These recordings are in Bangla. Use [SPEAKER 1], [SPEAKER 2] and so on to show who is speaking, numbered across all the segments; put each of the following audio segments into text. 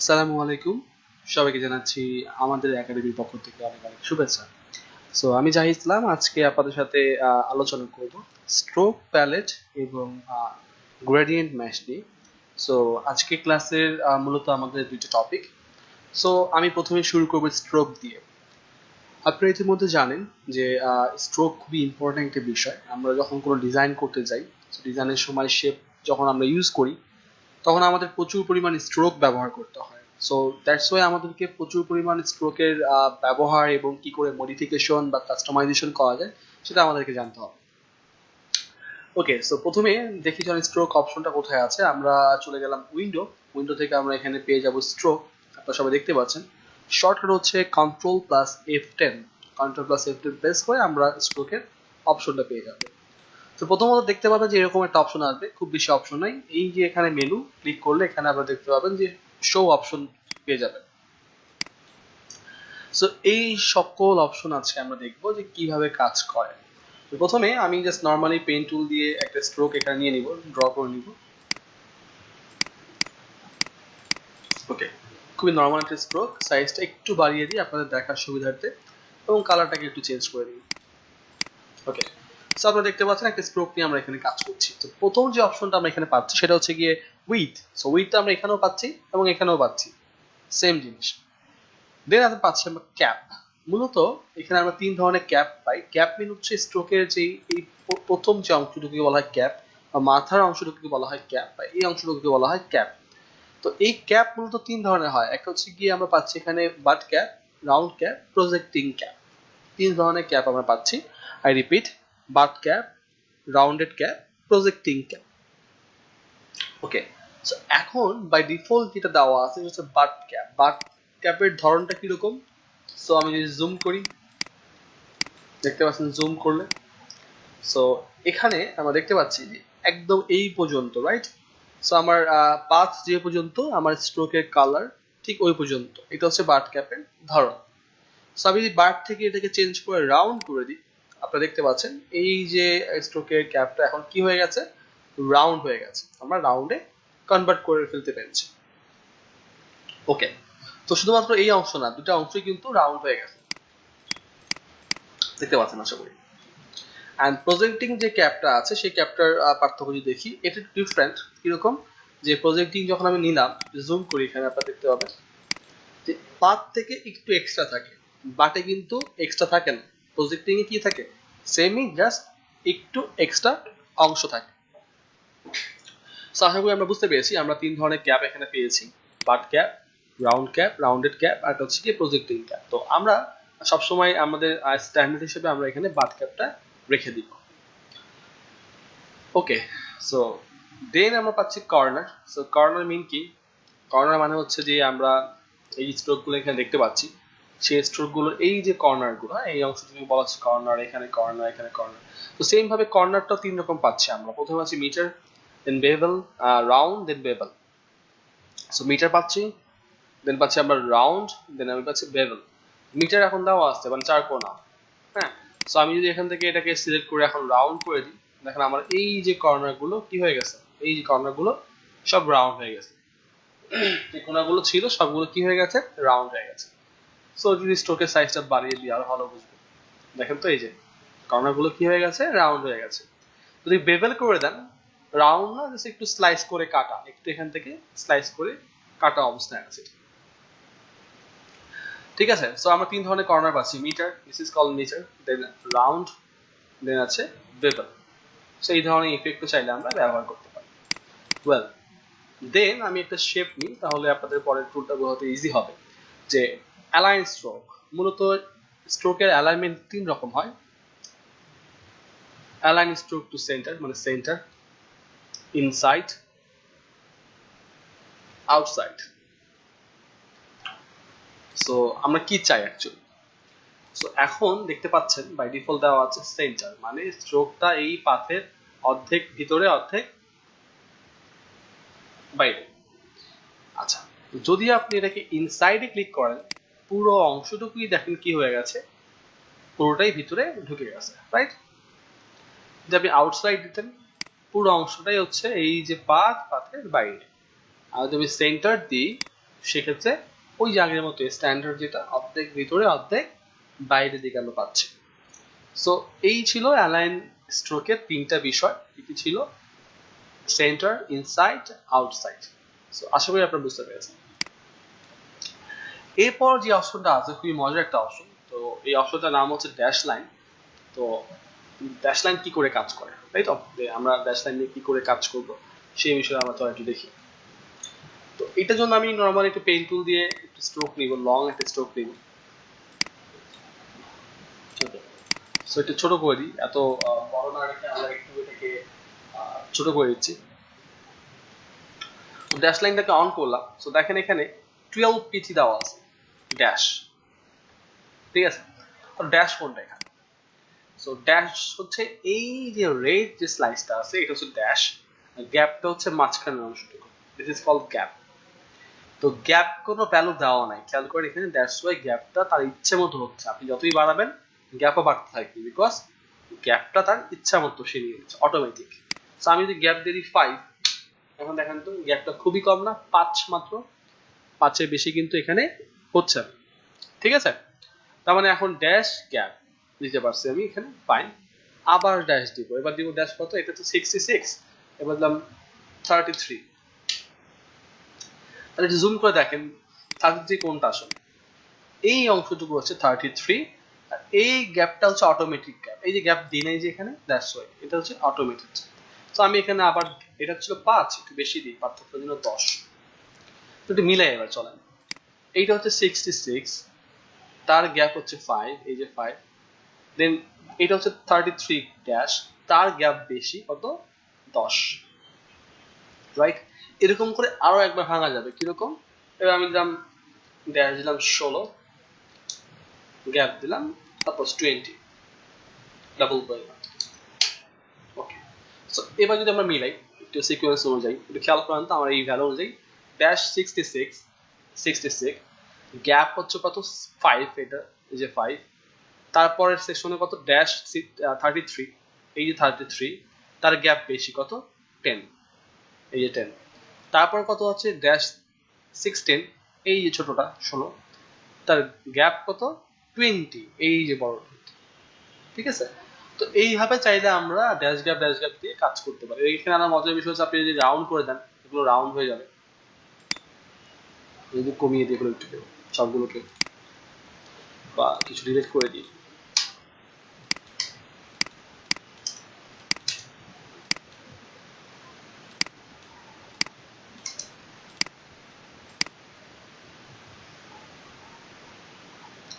[SPEAKER 1] আসসালামু আলাইকুম। সবাইকে জানাচ্ছি আমাদের একাডেমির পক্ষ থেকে অনেক অনেক শুভেচ্ছা। সো আমি জাহিদ ইসলাম, আজকে আপনাদের সাথে আলোচনা করব স্ট্রোক প্যালেট এবং গ্রেডিয়েন্ট ম্যাশ নিয়ে। সো আজকে ক্লাসের মূলত আমাদের দুইটা টপিক সো আমি প্রথমে শুরু করব স্ট্রোক দিয়ে। আপনারা ইতিমধ্যে জানেন যে স্ট্রোক খুবই ইম্পর্ট্যান্ট একটা বিষয়। আমরা যখন কোনো ডিজাইন করতে যাই ডিজাইনের সময় শেপ যখন আমরা ইউজ করি তখন আমাদের প্রচুর পরিমাণ স্ট্রোক ব্যবহার করতে হয়। সো দ্যাটস ওয়াই আমাদেরকে প্রচুর পরিমাণ স্ট্রোকের ব্যবহার এবং কি করে মডিফিকেশন বা কাস্টমাইজেশন করা যায়, সেটা আমাদেরকে জানতে হবে। ওকে সো প্রথমে দেখি যেন স্ট্রোক অপশনটা কোথায় আছে। আমরা চলে গেলাম উইন্ডো উইন্ডো থেকে আমরা এখানে পেয়ে যাব স্ট্রোক আপনারা সবাই দেখতে পাচ্ছেন। শর্টকাট হচ্ছে control plus F ten control plus F ten press করে আমরা স্ট্রোকের অপশনটা পেয়ে যাব। তো প্রথমত দেখতে পাবেন যে এরকম একটা অপশন আসবে, খুব বেশি অপশন নাই। এই যে এখানে মেনু ক্লিক করলে এখানে আপনারা দেখতে পাবেন যে শো অপশন পেয়ে যাবেন। সো এই সকল অপশন আজকে আমরা দেখব যে কীভাবে কাজ করে। তো প্রথমে আমি জাস্ট নর্মালি পেন টুল দিয়ে একটা স্ট্রোক এখানে নিয়ে নিব ড্র করে নিব। ওকে খুবই নর্মাল একটা স্ট্রোক সাইজটা একটু বাড়িয়ে দিই আপনাদের দেখার সুবিধার্থে, এবং কালারটাকে একটু চেঞ্জ করে দিই। ওকে সো আপনারা দেখতে পাচ্ছেন একটা স্ট্রোক নিয়ে আমরা এখানে কাজ করছি। তো প্রথম যে অপশনটা আমরা এখানে পাচ্ছি, সেটা হচ্ছে গিয়ে উইথ সো উইথটা আমরা এখানেও পাচ্ছি এবং এখানেও পাচ্ছি। সেম জিনিস। দেন আমরা পাচ্ছি আমরা ক্যাপ মূলত এখানে আমরা তিন ধরনের ক্যাপ পাই। ক্যাপ মিন হচ্ছে স্ট্রোকের যে এই প্রথম যে অংশটুকুকে বলা হয় ক্যাপ বা মাথার অংশটুকুকে বলা হয় ক্যাপ বা এই অংশটুকুকে বলা হয় ক্যাপ তো এই ক্যাপ মূলত তিন ধরনের হয়। একটা হচ্ছে গিয়ে আমরা পাচ্ছি এখানে butt cap round cap projecting cap তিন ধরনের ক্যাপ আমরা পাচ্ছি। I repeat butt cap rounded cap projecting cap okay so এখন বাই ডিফল্ট যেটা দেওয়া আছে সেটা হচ্ছে বাট ক্যাপ বাট ক্যাপের ধরনটা কীরকম সো আমি যদি জুম করি, দেখতে পাচ্ছেন জুম করলে। সো এখানে আমরা দেখতে পাচ্ছি যে একদম এই পর্যন্ত রাইট সো আমার পাথ যে পর্যন্ত, আমার স্ট্রোকের কালার ঠিক ওই পর্যন্ত। এটা হচ্ছে বাট ক্যাপের ধরন। সো আমি যদি বাট থেকে এটাকে চেঞ্জ করে রাউন্ড করে দিই আপনারা দেখতে পাচ্ছেন, এই যে স্ট্রোকের ক্যাপটা এখন কি হয়ে গেছে? রাউন্ড হয়ে গেছে। আমরা রাউন্ডে কনভার্ট করে ফেলতে পেরেছি। ওকে তো শুধুমাত্র এই অংশ না, দুটো অংশই কিন্তু রাউন্ড হয়ে গেছে। দেখতে পাচ্ছেন, আশা করি। অ্যান্ড প্রজেক্টিং যে ক্যাপটা আছে, সেই ক্যাপটার পার্থক্য যদি দেখি, এটা ডিফারেন্ট কীরকম? যে প্রজেক্টিং যখন আমি নিলাম জুম করি এখানে, আপনারা দেখতে পাবেন যে পাত থেকে একটু এক্সট্রা থাকে বাটে কিন্তু এক্সট্রা থাকে না। প্রজেক্টিং এ কি থাকে? সেমই জাস্ট একটু এক্সট্রা অংশ থাকে। সো আশা করি আমরা বুঝতে পেরেছি, আমরা তিন ধরনের ক্যাপ এখানে পেয়েছি। Butt cap round cap rounded cap আর হচ্ছে কি প্রজেক্টিং ক্যাপ তো আমরা সবসময় আমাদের স্ট্যান্ডার্ড হিসেবে আমরা এখানে বাট ক্যাপটা রেখে দিব। ওকে সো দেন আমরা পাচ্ছি কর্নার সো কর্নার মিন কি? কর্নার মানে হচ্ছে যে আমরা এই স্ট্রোকগুলো এখানে দেখতে পাচ্ছি। সেই স্ট্রোকগুলোর এই যে কর্নারগুলো হ্যাঁ এই অংশটুকু বলা হচ্ছে কর্নার এখানে কর্নার এখানে কর্নার তো সেম ভাবে কর্নারটাও তিন রকম পাচ্ছি আমরা। প্রথমে আছে miter then bevel round then bevel so miter পাচ্ছি দেন পাচ্ছি আমরা রাউন্ড দেন আমি পাচ্ছি বেভেল মিটার এখন দেওয়া আসছে মানে চার কোনা। হ্যাঁ? সো আমি যদি এখান থেকে এটাকে সিলেক্ট করে এখন রাউন্ড করে দিই, দেখেন আমার এই যে কর্নারগুলো কি হয়ে গেছে? এই যে কর্নারগুলো সব রাউন্ড হয়ে গেছে। যে কোনাগুলো ছিল, সবগুলো কি হয়ে গেছে? রাউন্ড হয়ে গেছে। সো যদি সাইজটা বাড়িয়ে ভালো বুঝব। দেখেন তো এই যে কর্নারগুলো কি হয়ে গেছে? রাউন্ড হয়ে গেছে। যদি বেভেল করে দেন রাউন্ড না জাস্ট একটু স্লাইস করে কাটা। একটু এখান থেকে স্লাইস করে কাটা অবস্থায় আছে। ঠিক আছে? সো আমরা তিন ধরনের কর্নার পাচ্ছি। Miter this is call miter then round then আছে বেভেল সো এই ধরনের ইফেক্টও চাইলে আমরা ব্যবহার করতে পারি। ওয়েল দেন আমি একটা শেপ নিই, তাহলে আপনাদের পরের টুলটা বোঝাতে ইজি হবে। যে অ্যালাইন স্ট্রোক। মূলত স্ট্রোকের অ্যালাইনমেন্ট তিন রকম হয়। অ্যালাইন স্ট্রোক টু সেন্টার মানে সেন্টার, ইনসাইড, আউটসাইড। সো আমরা কি চাই অ্যাকচুয়ালি সো এখন দেখতে পাচ্ছেন বাই ডিফল্ট দেওয়া আছে সেন্টার মানে স্ট্রোকটা এই পাথের অর্ধেক ভিতরে, অর্ধেক বাইরে। আচ্ছা যদি আপনি এটাকে ইনসাইডে ক্লিক করেন পুরো অংশটুকুই দেখেন কি হয়ে গেছে। পুরোটাই ভিতরে ঢুকে গেছে রাইট যদি আপনি আউটসাইড দিতেন, পুরো অংশটাই হচ্ছে এই যে পাথ, পাথের বাইরে। আর যদি সেন্টার দিই, সেক্ষেত্রে ওই যে আগের মতো স্ট্যান্ডার্ড যেটা, অর্ধেক ভিতরে, অর্ধেক বাইরে দিকে আমরা পাচ্ছি। সো এই ছিল অ্যালাইন স্ট্রোকের তিনটা বিষয়। এটি ছিল? সেন্টার ইনসাইড আউটসাইড সো আশা করি আপনারা বুঝতে পেরেছেন। এরপর যে অপশনটা আছে, খুবই মজার একটা অপশন। তো এই অপশনটার নাম হচ্ছে ড্যাশ লাইন তো ড্যাশ লাইন কি করে কাজ করে? তাই তো? আমরা ড্যাশ লাইন নিয়ে কি করে কাজ করব? সেই বিষয়ে আমরা তো একটু দেখি। তো এটার জন্য আমি নর্মালি একটু পেন টুল দিয়ে একটু স্ট্রোক নিব লং একটা স্ট্রোক নিব। সো একটু ছোট করে দিই, এত বড় না রেখে আমরা একটু এটাকে ছোট করে দিচ্ছি। ড্যাশ লাইনটাকে অন করলাম। সো দেখেন এখানে টুয়েলভ পিচি দেওয়া আছে। ড্যাশ ঠিক আছে? ড্যাশ কোনটা এখানে? সো ড্যাশ হচ্ছে এই যে রেড যে স্লাইসটা আছে, এটা হচ্ছে ড্যাশ গ্যাপটা হচ্ছে মাঝখানের অংশটুকু। দিস ইজ কল্ড গ্যাপ তো গ্যাপ কোনো ভ্যালু দেওয়া নাই। খেয়াল করে এখানে ওয়াই গ্যাপটা তার ইচ্ছে মতো হচ্ছে। আপনি যতই বাড়াবেন গ্যাপও বাড়তে থাকবে বিকজ গ্যাপটা তার ইচ্ছা মতো সে নিয়ে নিচ্ছে অটোমেটিক সো আমি যদি গ্যাপ দিয়ে দিই ফাইভ এখন দেখেন তো গ্যাপটা খুবই কম না, পাঁচ মাত্র। পাঁচের বেশি কিন্তু এখানে হচ্ছে ঠিক আছে? তার মানে এখন ড্যাশ গ্যাপ দিতে পারছি আমি এখানে ফাইন আবার ড্যাশ দিব। এবার দিব ড্যাশ কত? এটা তো সিক্সটি সিক্স এবার দিলাম থার্টি থ্রি তাহলে জুম করে দেখেন থার্টি থ্রি কোনটা আসলে? এই অংশটুকু হচ্ছে থার্টি থ্রি আর এই গ্যাপটা হচ্ছে অটোমেটিক গ্যাপ এই যে গ্যাপ দিই নাই যে এখানে দ্যাটস ওয়াই এটা হচ্ছে অটোমেটিক তো আমি এখানে আবার, এটা ছিল পাঁচ, একটু বেশি দিই, পার্থক্য জন্য দশ। একটু মিলাই এবার, চলেন। এইটা হচ্ছে সিক্সটি সিক্স তার গ্যাপ হচ্ছে ফাইভ এই যে ফাইভ দেন এটা হচ্ছে থার্টি থ্রি ড্যাশ তার গ্যাপ বেশি কত? দশ রাইট এরকম করে আরও একবার ভাঙা যাবে, কীরকম? এবার আমি দিলাম ড্যাশ দিলাম ষোলো গ্যাপ দিলাম তারপর টোয়েন্টি ডাবল করে ওকে সো এবার যদি আমরা মিলাই, একটু সিকোয়েন্স অনুযায়ী, একটু খেয়াল করেন তো, আমার এই ভ্যালু অনুযায়ী dash sixty six sixty six gap হচ্ছে কত? এটা, এই যে সেকশনে কত? ড্যাশ থার্টি থ্রি এই যে থার্টি থ্রি তার গ্যাপ বেশি কত? টেন এই যে টেন তারপর কত হচ্ছে ড্যাশ সিক্সটিন এই যে ছোটটা ষোলো তার গ্যাপ কত? টোয়েন্টি এই যে বড় ঠিক আছে? তো এইভাবে চাইলে আমরা ড্যাশ গ্যাপ ড্যাশ গ্যাপ দিয়ে কাজ করতে পারি। এইখানে আমার মজার বিষয় হচ্ছে, আপনি যদি রাউন্ড করে দেন, এগুলো রাউন্ড হয়ে যাবে। যদি কমিয়ে দিয়ে এগুলো একটু সবগুলোকে বা কিছু ডিলেট করে দিই।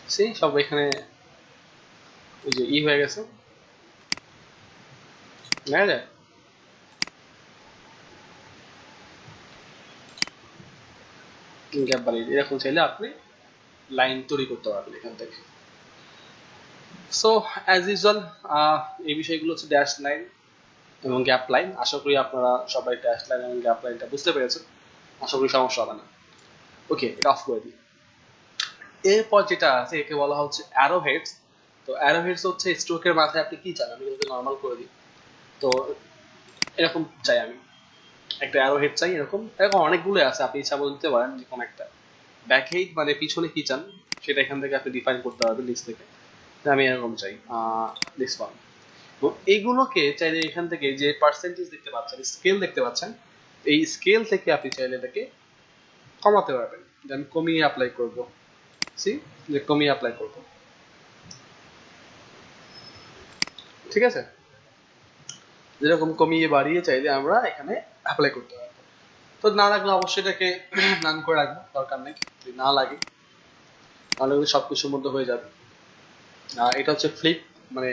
[SPEAKER 1] সেই সব এখানে ওই যে ই হয়ে গেছে। দেখা যায় গ্যাপ বাড়িয়ে। এরকম চাইলে আপনি লাইন তৈরি করতে পারবেন এখান থেকে। সো অ্যাজ ইউজুয়াল এই বিষয়গুলো হচ্ছে ড্যাশ লাইন এবং গ্যাপ লাইন আশা করি আপনারা সবাই ড্যাশ লাইন এবং গ্যাপ লাইনটা বুঝতে পেরেছেন। আশা করি সমস্যা হবে না। ওকে এটা অফ করে দিই। এরপর যেটা আছে, একে বলা হচ্ছে অ্যারো হেডস তো অ্যারো হেডস হচ্ছে স্ট্রোকের মাথায় আপনি কি চান আমি এটাকে নর্মাল করে দিই। তো এরকম চাই আমি। একটা অ্যারো হেড চাই, এরকম। এরকম অনেকগুলো আছে, আপনি ইচ্ছা বলতে পারেন, যে কোনো একটা। ব্যাক হেড মানে পিছনে কি চান, সেটা এখান থেকে আপনি ডিফাইন করতে পারবেন লিস্ট থেকে। আমি এরকম চাই দিস ওয়ান তো এইগুলোকে চাইলে এখান থেকে যে পার্সেন্টেজ দেখতে পাচ্ছেন স্কেল দেখতে পাচ্ছেন, এই স্কেল থেকে আপনি চাইলে এটাকে কমাতে পারবেন। যে আমি কমিয়ে অ্যাপ্লাই করব। সি যে কমিয়ে অ্যাপ্লাই করব। ঠিক আছে? যেরকম কমিয়ে বাড়িয়ে চাইলে আমরা এখানে অ্যাপ্লাই করতে পারব। তো না লাগলে অবশ্যই এটাকে নান করে রাখব, দরকার নেই। যদি না লাগে, তাহলে কিন্তু সবকিছুর মধ্যে হয়ে যাবে। এটা হচ্ছে ফ্লিপ মানে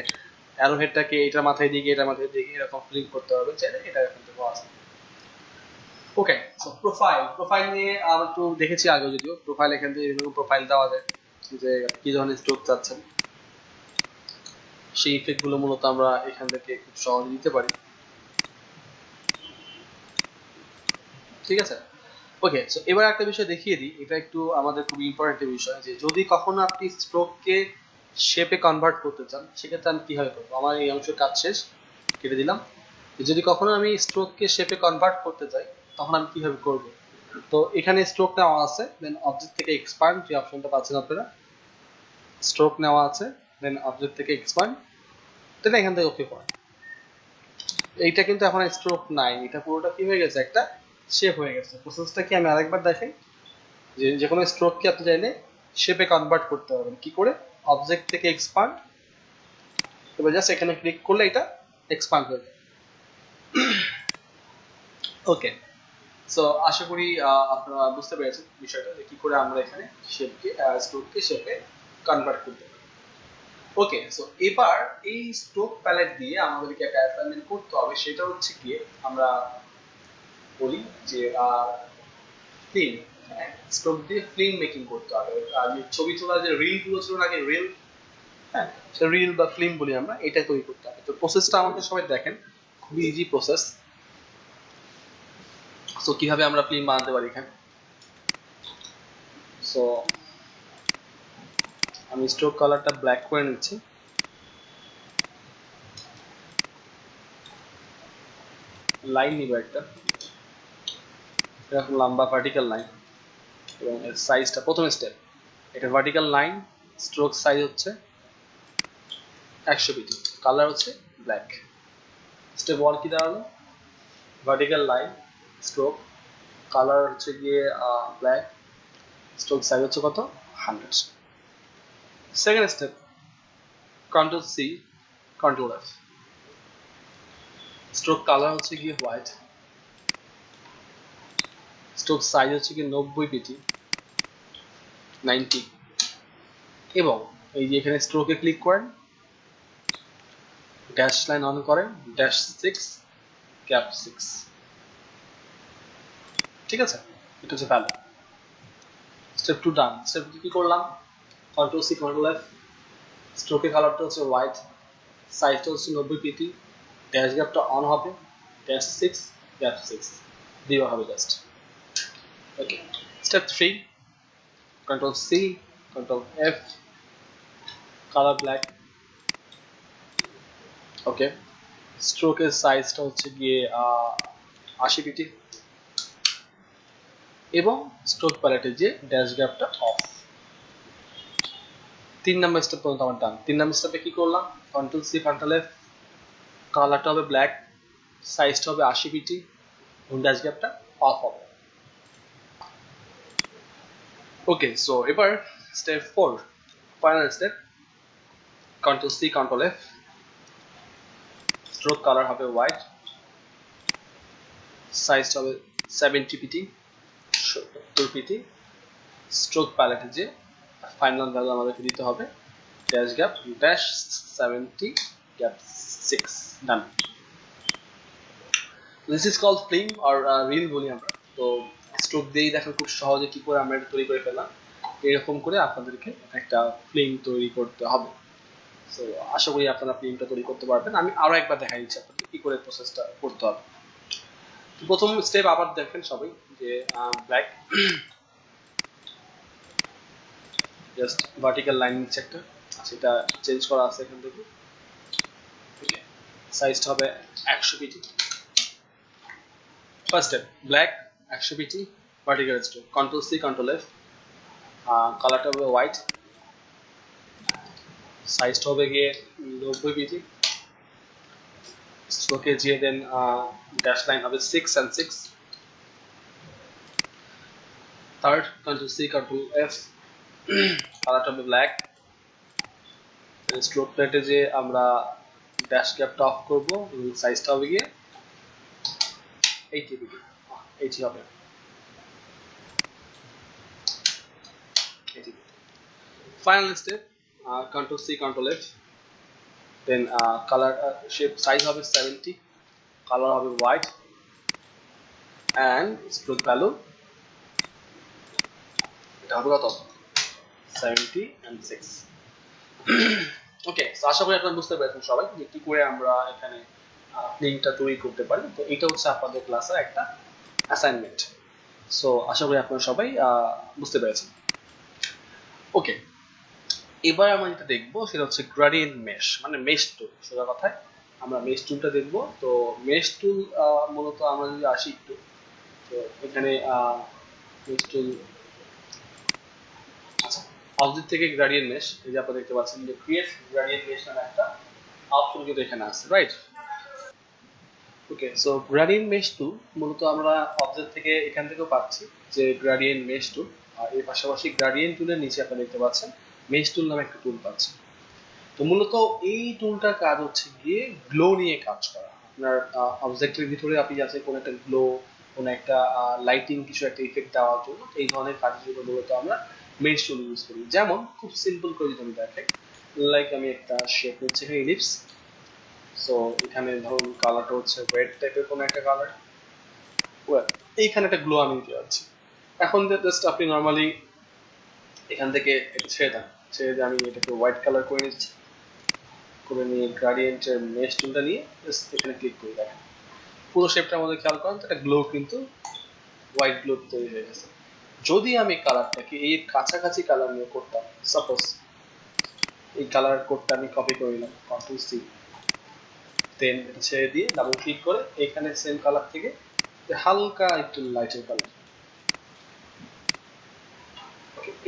[SPEAKER 1] অ্যারো হেডটাকে এটার মাথায় দিকে এটার মাথায় দিকে এরকম ফ্লিপ করতে হবে, চাইলে এটা এখান থেকে আসে ওকে সো প্রোফাইল প্রোফাইল নিয়ে আমরা একটু দেখেছি আগে যদিও প্রোফাইল এখান থেকে এরকম প্রোফাইল দেওয়া যায় যে কি ধরনের স্ট্রোক চাচ্ছেন। সেই ইফেক্টগুলো মূলত আমরা এখান থেকে খুব সহজে দিতে পারি। ঠিক আছে? ওকে সো এবার একটা বিষয় দেখিয়ে দিই। এটা একটু আমাদের খুব ইম্পর্টেন্ট বিষয় যে, যদি কখনো আপনি স্ট্রোককে শেপে কনভার্ট করতে চান, সেক্ষেত্রে আমি কীভাবে করব? আমার এই অংশের কাজ শেষ। কেটে দিলাম। যদি কখনো আমি স্ট্রোককে শেপে কনভার্ট করতে চাই, তখন আমি কীভাবে করব? তো এখানে স্ট্রোক নেওয়া আছে দেন অবজেক্ট থেকে এক্সপান্ড যে অপশনটা পাচ্ছেন আপনারা। স্ট্রোক নেওয়া আছে দেন অবজেক্ট থেকে দেন এখান থেকে ওকে করেন এইটা কিন্তু এখন স্ট্রোক নাই। এটা পুরোটা কি হয়ে গেছে? একটা শেপ হয়ে গেছে। প্রসেসটা কি আমি আরেকবার দেখাই? যে যে কোনো স্ট্রোককে আপনি চাইলে শেপে কনভার্ট করতে পারবেন। কি করে? অবজেক্ট থেকে এক্সপান্ড এবার জাস্ট এখানে ক্লিক করলে এটা এক্সপান্ড হয়ে যাবে। ওকে সো আশা করি আপনারা বুঝতে পেরেছেন বিষয়টা যে কি করে আমরা এখানে শেপকে স্ট্রোককে শেপে কনভার্ট করতে পারি। ওকে সো এবার এই স্ট্রোক প্যালেট দিয়ে আমাদেরকে একটা অ্যাসাইনমেন্ট করতে হবে, সেটা হচ্ছে গিয়ে আমরা বলি যে ফিল্ম স্ট্রোক দিয়ে ফিল্ম মেকিং করতে হবে। যে ছবি তোলা, যে রিলগুলো ছিল নাকি রিল হ্যাঁ রিল বা ফিল্ম বলি আমরা, এটা তৈরি করতে হবে। তো প্রসেসটা আমাদের সবাই দেখেন, খুবই ইজি প্রসেস সো কীভাবে আমরা ফিল্ম বানাতে পারি এখানে? সো আমি স্ট্রোক কালারটা ব্ল্যাক করে নিচ্ছি। লাইন নিব একটা। এরকম লম্বা ভার্টিক্যাল লাইন এবং এর সাইজটা প্রথম স্টেপ এটা ভার্টিক্যাল লাইন স্ট্রোক সাইজ হচ্ছে একশো পিটি কালার হচ্ছে ব্ল্যাক স্টেপ ওয়ান কি দাঁড়াল? ভার্টিক্যাল লাইন স্ট্রোক কালার হচ্ছে গিয়ে ব্ল্যাক স্ট্রোক সাইজ হচ্ছে কত? Hundred second step control C control F stroke colour হচ্ছে গিয়ে হোয়াইট স্ট্রোক সাইজ হচ্ছে গিয়ে নব্বই পিটি নাইনটি এবং এই যে এখানে স্ট্রোকে ক্লিক করেন ড্যাশ লাইন অন করেন ড্যাশ সিক্স ক্যাপ সিক্স ঠিক আছে? এটা হচ্ছে value step two done step two কি করলাম? কন্ট্রোল সি কন্ট্রোল এফ স্ট্রোকের কালারটা হচ্ছে হোয়াইট সাইজটা হচ্ছে নব্বই পিটি ড্যাশ গ্যাপটা অন হবে ড্যাশ সিক্স গ্যাপ সিক্স দেওয়া হবে just okay step three control C control F colour black okay স্ট্রোকের সাইজটা হচ্ছে গিয়ে আশি পিটি এবং স্ট্রোক প্যালেটে যে ড্যাশ গ্যাপটা অফ তিন নাম্বার স্টেপ পর্যন্ত আমার ডান। তিন নাম্বার স্টেপে কি করলাম? কন্ট্রোল সি কন্ট্রোল এফ কালারটা হবে ব্ল্যাক সাইজটা হবে আশি পিটি ড্যাশ গ্যাপটা অফ হবে। ওকে সো এবার step four final step control C control F stroke colour হবে হোয়াইট সাইজটা হবে সেভেন্টি পিটি সত্তর পিটি স্ট্রোক প্যালেটে যে ফাইনাল ভ্যালু আমাদেরকে দিতে হবে। Dash gap dash seventy gap six done this is call film R reel বলি আমরা। তো স্ট্রোক দিয়েই দেখেন খুব সহজে কি করে আমরা এটা তৈরি করে ফেললাম। এরকম করে আপনাদেরকে একটা ফিল্ম তৈরি করতে হবে। তো আশা করি আপনারা ফিল্মটা তৈরি করতে পারবেন। আমি আরও একবার দেখাই দিচ্ছি আপনাদের কি করে প্রসেসটা করতে হবে। প্রথম স্টেপ আবার দেখেন সবাই যে ব্ল্যাক জাস্ট ভার্টিক্যাল লাইন নিচ্ছে একটা সেটা চেঞ্জ করা আছে এখান থেকে। সাইজটা হবে একশো পিটি। ফার্স্ট স্টেপ ব্ল্যাক একশো PT vertical stroke control C control F কালারটা হবে হোয়াইট সাইজটা হবে গিয়ে নব্বই পিটি। স্ট্রোকে যে দেন ড্যাশ লাইন হবে six and six third control C control F কালারটা হবে ব্ল্যাক স্ট্রোক প্লেটে যে আমরা ড্যাশ ক্যাপটা অফ করব সাইজটা হবে গিয়ে এইটি হবে। Final step control C control F then colour shape size হবে সেভেন্টি কালার হবে হোয়াইট অ্যান্ড স্ট্রোক ভ্যালু এটা হবে কত? সেভেন্টি অ্যান্ড সিক্স ওকে আশা করি আপনারা বুঝতে পেরেছেন সবাই যে কি করে আমরা এখানে লিঙ্কটা তৈরি করতে পারি। তো এটা হচ্ছে আপনাদের ক্লাসের একটা অ্যাসাইনমেন্ট সো আশা করি আপনারা সবাই বুঝতে পেরেছেন। ওকে এবার আমরা যেটা দেখব সেটা হচ্ছে গ্রাডিয়েন্ট মেশ মানে মেশ টুল সোজা কথায়, আমরা মেশ টুলটা দেখব। তো মেশ টুল মূলত আমরা যদি আসি একটু, তো এখানে মেশ টুল অবজেক্ট থেকে গ্রেডিয়েন্ট মেশ এই যে আপনারা দেখতে পাচ্ছেন যে ক্রিয়েট গ্রেডিয়েন্ট মেশ নামে একটা অপশন কিন্তু এখানে আছে right okay so gradient mesh tool মূলত আমরা অবজেক্ট থেকে এখান থেকেও পাচ্ছি যে গ্রেডিয়েন্ট মেশ টুল আর এর পাশাপাশি গ্রেডিয়েন্ট টুলের নিচে আপনারা দেখতে পাচ্ছেন মেশ টুল নামে একটা টুল পাচ্ছেন তো মূলত এই টুলটার কাজ হচ্ছে গিয়ে গ্লো নিয়ে কাজ করা। আপনার অবজেক্টের ভিতরে আপনি যাচ্ছে কোনো একটা গ্লো কোনো একটা লাইটিং কিছু একটা ইফেক্ট দেওয়ার জন্য এই ধরনের কাজগুলো মূলত আমরা মেশ টুল ইউজ করি। যেমন, খুব সিম্পল করে যদি আমি দেখাই লাইক আমি একটা শেপ হচ্ছে এখানে ইলিপস সো এখানে ধরুন কালারটা হচ্ছে রেড টাইপের কোনো একটা কালার এইখানে একটা গ্লো আমি দিতে যাচ্ছি। এখন জাস্ট আপনি নর্মালি এখান থেকে এটা ছেড়ে দেন। ছেড়ে দিয়ে আমি এটাকে হোয়াইট কালার করে নিচ্ছি। করে নিয়ে গ্রাডিয়েন্টের মেশ টুলটা নিয়ে জাস্ট এখানে ক্লিক করে দেখেন। পুরো শেপটা আমাদের খেয়াল করেন তো, একটা গ্লো কিন্তু হোয়াইট গ্লো তৈরি হয়ে গেছে। যদি আমি কালারটাকে এই কাছাকাছি কালার নিয়ে করতাম সাপোজ এই কালার কোডটা আমি কপি করে নিলাম কন্ট্রোল সি দেন ছেড়ে দিয়ে ডাবল ক্লিক করে এখানে সেম কালার থেকে হালকা একটু লাইটের কালার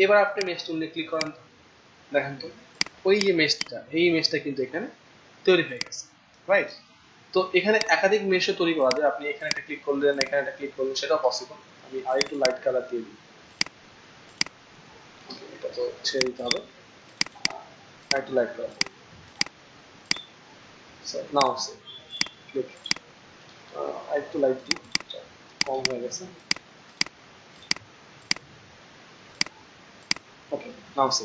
[SPEAKER 1] এবার আপনি মেশ টুল ক্লিক করেন। দেখেন তো, ওই যে মেশটা এই মেশটা কিন্তু এখানে তৈরি হয়ে গেছে রাইট তো এখানে একাধিক মেশও তৈরি করা যায়, আপনি এখানে একটা ক্লিক করলেন, এখানে একটা ক্লিক করলেন, সেটাও পসিবল আমি আরেকটু লাইট কালার দিয়ে দিই এটা তো ছেড়ে দিতে হবে। আরেকটু লাইট কালার নাও ক্লিক আরেকটু লাইট দিই কম হয়ে গেছে। ওকে নাও সে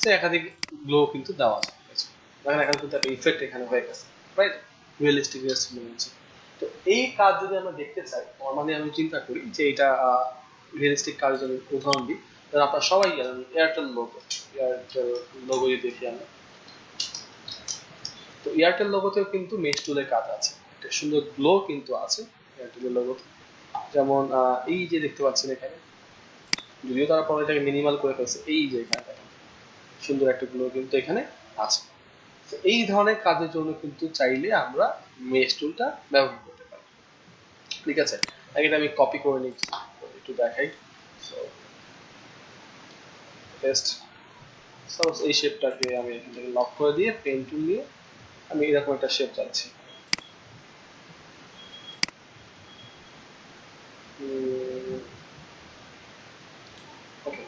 [SPEAKER 1] সে একাধিক গ্লো কিন্তু দেওয়া আছে। দেখেন, এখানে কিন্তু একটা ইফেক্ট এখানে হয়ে গেছে। রাইট রিয়েলিস্টিক মনে হচ্ছে। তো এই কাজ যদি আমরা দেখতে চাই নর্মালি আমি চিন্তা করি যে এটা রিয়েলিস্টিক কাজ যদি উদাহরণ দিই। তাহলে আপনারা সবাই জানেন এয়ারটেল লোগো এয়ারটেল লোগো যদি দেখি আমরা। তো এয়ারটেল লোগোতেও কিন্তু মেশ টুলের কাজ আছে। একটা সুন্দর গ্লো কিন্তু আছে এয়ারটেলের লোগোতে যেমন এই যে দেখতে পাচ্ছেন এখানে। যদিও তারা পরে এটাকে মিনিমাল করে ফেলছে, এই যে এখানে সুন্দর একটা গ্লো কিন্তু এখানে আছে। এই ধরনের কাজের জন্য কিন্তু চাইলে আমরা মেশ টুলটা ব্যবহার করতে পারি। ঠিক আছে? এটা আমি কপি করে নিচ্ছি একটু দেখাই। টেস্ট সাপোজ এই শেপটাকে আমি এখান থেকে লক করে দিয়ে পেন টুল নিয়ে আমি এরকম একটা শেপ চাচ্ছি। ওকে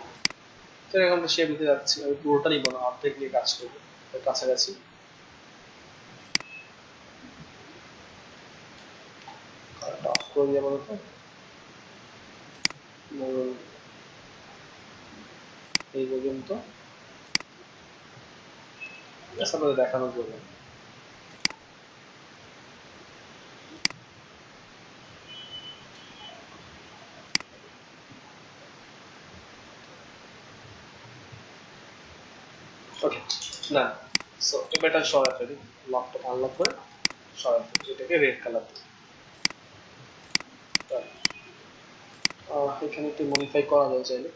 [SPEAKER 1] তো শেপ নিতে যাচ্ছি। আমি পুরোটা নিব না, অর্ধেক নিয়ে কাজ করব। কাছাকাছি। এই পর্যন্ত দেখানোর জন্য ওকে না সো এটা ফেলি লকটা আনলক করে ফেলি এটাকে রেড কালার দিই এখানে একটু মডিফাই করা যায় চাইলে।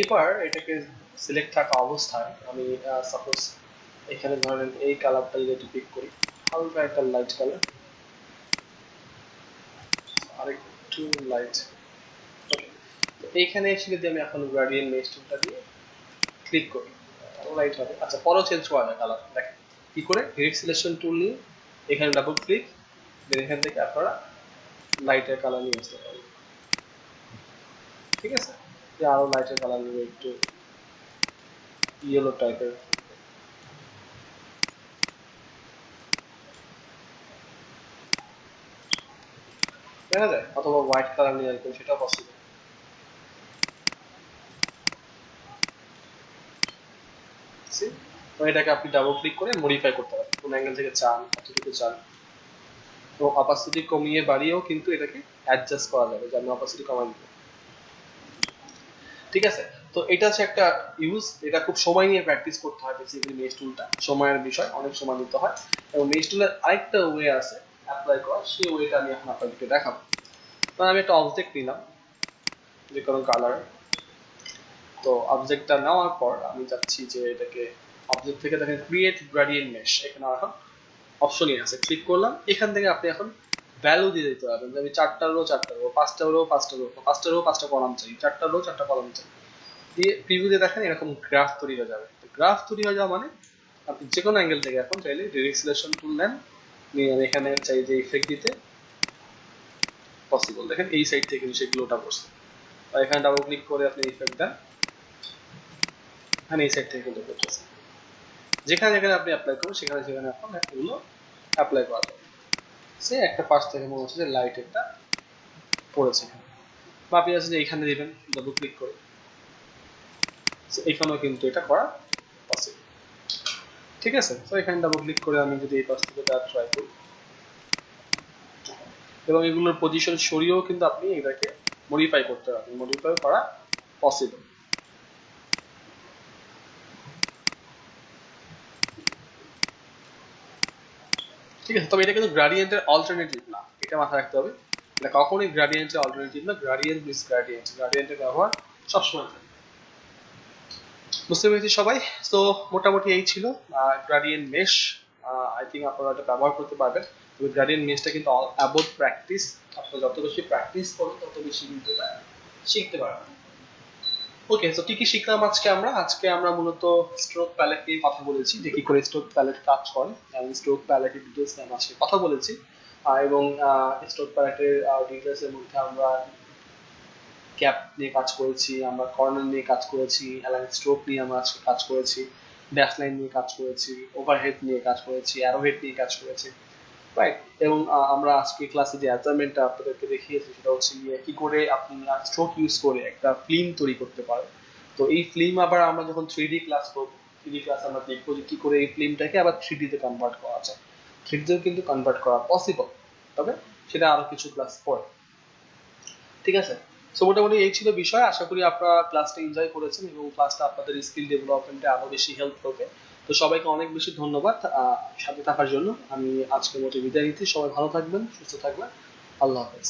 [SPEAKER 1] এবার এটাকে সিলেক্ট থাকা অবস্থায় আমি সাপোজ এখানে ধরেন এই কালারটা যদি পিক করি, হালকা একটা লাইট কালার আরেকটু লাইট এইখানে এসে যদি আমি এখন গ্রাডিয়েন্ট মেশ টুলটা দিয়ে ক্লিক করি লাইট হবে। আচ্ছা পরেও চেঞ্জ করা যায়, কালার। দেখেন কি করে? এডিট সিলেকশন টুল নিয়ে এখানে ডাবল ক্লিক দেন এখান থেকে আপনারা লাইটের কালার নিয়ে আসতে পারেন। ঠিক আছে? যে আরও লাইটের কালার নিয়ে একটু ইয়েলো টাইপের দেখা যায়? অথবা হোয়াইট কালার নিয়ে আসবেন সেটাও পসিবল এটাকে আপনি ডাবল ক্লিক করে মডিফাই করতে পারেন। কোন অ্যাঙ্গেল থেকে চান, কতটুকু চান। তো অপাসিটি কমিয়ে বাড়িয়েও কিন্তু এটাকে অ্যাডজাস্ট করা যাবে যে আমি অপাসিটি কমাই দিব। ঠিক আছে? তো এটা হচ্ছে একটা ইউজ এটা খুব সময় নিয়ে প্র্যাকটিস করতে হয় বেসিক্যালি মেশ টুলটা সময়ের বিষয়, অনেক সময় নিতে হয়। এবং মেশ টুলের আরেকটা ওয়ে আছে অ্যাপ্লাই করার, সেই ওয়েটা আমি এখন আপনাদেরকে দেখাবো। তাহলে আমি একটা অবজেক্ট নিলাম, যে কোনো কালার তো অবজেক্টটা নেওয়ার পর আমি যাচ্ছি যে এটাকে অবজেক্ট থেকে দেখেন ক্রিয়েট গ্রাডিয়েন্ট মেশ এখানে এখন অপশনই আছে ক্লিক করলাম, এখান থেকে আপনি এখন ভ্যালু দিয়ে দিতে পারবেন আমি চারটা রো চারটা রো পাঁচটা রো পাঁচটা রো পাঁচটা রো পাঁচটা কলাম চাই, চারটা রো চারটা কলাম চাই। দিয়ে প্রিভিউতে দেখেন এরকম গ্রাফ তৈরি হয়ে যাবে। গ্রাফ তৈরি হয়ে যাওয়া মানে আপনি যে কোনো অ্যাঙ্গেল থেকে এখন চাইলে ডিরেক্ট সিলেকশন টুল নেন, নিয়ে আমি এখানে চাই যে ইফেক্ট দিতে পসিবল দেখেন এই সাইড থেকে ওটা করছে আর এখানে ডাবল ক্লিক করে আপনি ইফেক্ট দেন। এখানে এই সাইড থেকে কিন্তু করতেছে। যেখানে যেখানে আপনি অ্যাপ্লাই করবেন সেখানে সেখানে এখন এগুলো অ্যাপ্লাই করা যাবে। সে একটা পাশ থেকে মনে হচ্ছে যে লাইট একটা পড়েছে বা আপনি আছে যে এইখানে দিবেন ডাবল ক্লিক করে। So, এখানেও কিন্তু এটা করা পসিবল ঠিক আছে? তো এখানে ডাবল ক্লিক করে আমি যদি এই পাশ থেকে দেওয়ার ট্রাই করি। এবং এগুলোর পজিশন সরিয়েও কিন্তু আপনি এটাকে মডিফাই করতে পারবেন। মডিফাই করা পসিবল ঠিক আছে, তবে এটা কিন্তু গ্রাডিয়েন্টের অল্টারনেটিভ না। এটা মাথায় রাখতে হবে। এটা কখনোই গ্রাডিয়েন্টের অল্টারনেটিভ না গ্রাডিয়েন্ট মিস গ্রাডিয়েন্ট গ্রাডিয়েন্টের ব্যবহার সবসময় থাকে বুঝতে পেরেছি সবাই? তো মোটামুটি এই ছিল গ্রাডিয়েন্ট মেশ আই থিঙ্ক আপনারা এটা ব্যবহার করতে পারবেন। তবে গ্রাডিয়েন্ট মেশটা কিন্তু অ্যাবোট প্র্যাকটিস আপনারা যত বেশি প্র্যাকটিস করবেন, তত বেশি কিন্তু শিখতে পারবেন। ওকে তো কি কি শিখলাম আজকে আমরা? আজকে আমরা মূলত স্ট্রোক প্যালেট নিয়ে কথা বলেছি, যে কি করে স্ট্রোক প্যালেট কাজ করে। এবং স্ট্রোক প্যালেটের ডিটেলস নিয়ে আজকে কথা বলেছি। এবং স্ট্রোক প্যালেটের ডিটেলস এর মধ্যে আমরা ক্যাপ নিয়ে কাজ করেছি, আমরা কর্নার নিয়ে কাজ করেছি অ্যালাইন স্ট্রোক নিয়ে আমরা আজকে কাজ করেছি ড্যাশ লাইন নিয়ে কাজ করেছি ওভারহেড নিয়ে কাজ করেছি অ্যারোহেড নিয়ে কাজ করেছি। রাইট এবং আমরা আজকে ক্লাসে যে অ্যাসাইনমেন্টটা আপনাদেরকে দেখিয়েছি সেটা হচ্ছে গিয়ে কি করে আপনি স্ট্রোক ইউজ করে একটা ফিল্ম তৈরি করতে পারেন। তো এই ফিল্ম আবার আমরা যখন থ্রি ক্লাস থ্রি ক্লাস আমরা যে কি করে এই ফিল্মটাকে আবার থ্রি তে কনভার্ট করা যায়। থ্রি ডিতেও কিন্তু কনভার্ট করা পসিবল তবে সেটা আরও কিছু ক্লাস পরে। ঠিক আছে? সো মোটামুটি এই ছিল বিষয়। আশা করি আপনারা ক্লাসটা এনজয় করেছেন এবং ক্লাসটা আপনাদের স্কিল ডেভেলপমেন্টে আরও বেশি হেল্প করবে তো সবাইকে অনেক বেশি ধন্যবাদ সাথে থাকার জন্য। আমি আজকের মতো বিদায় নিচ্ছি। সবাই ভালো থাকবেন, সুস্থ থাকবেন। আল্লাহ হাফেজ।